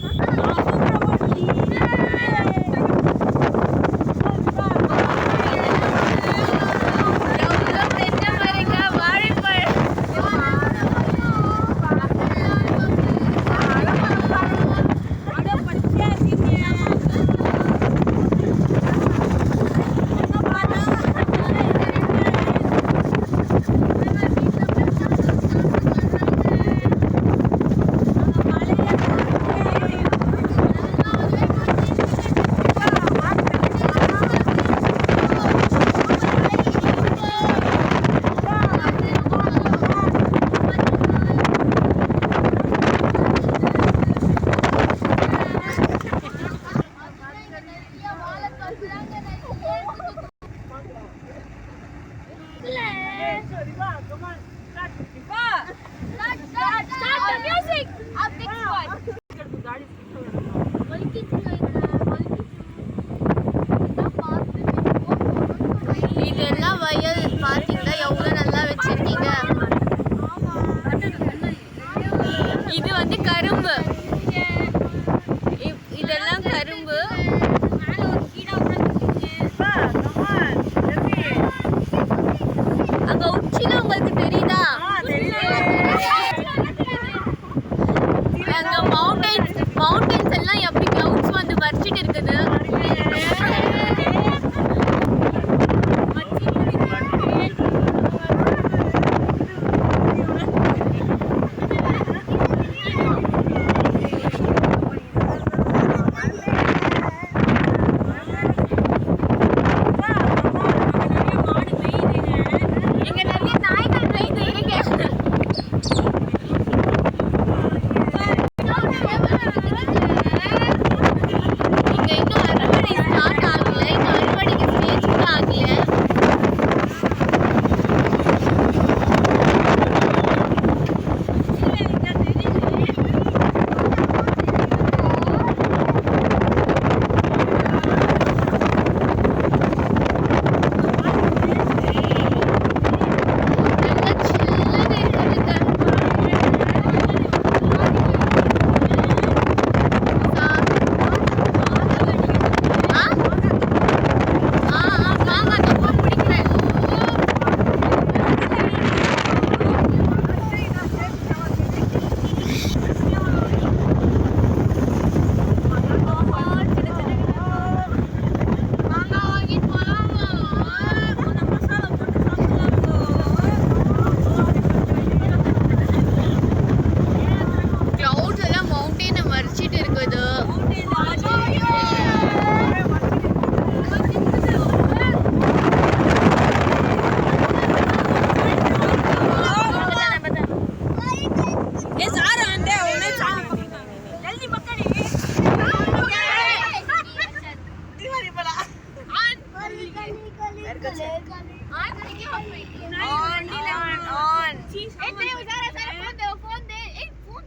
Uh -huh. 根本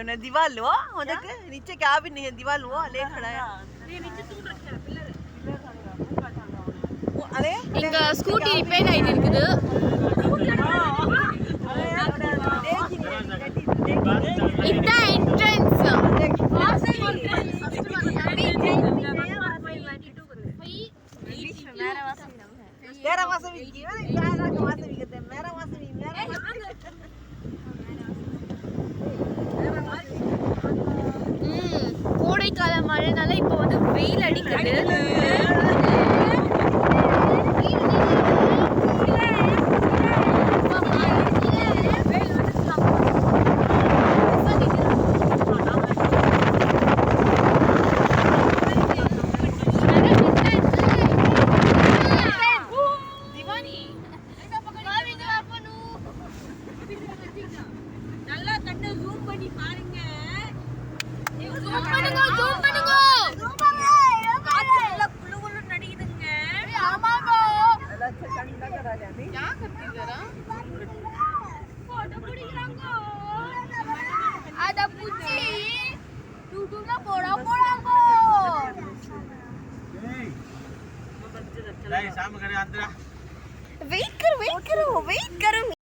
हमने दीवार लो मतलब नीचे कैबिन नहीं है दीवार लो ले खड़ा है अरे இங்க ஸ்கூட்டி ரிப்பேர் ஆயிட்டு இருக்குது இதான் என்ட்ரன்ஸ் மழைனால இப்போ வந்து வெயில் அடிக்கிறது સામ કરે આંતરા વેઇટ કરો વેઇટ કરો વેઇટ કરો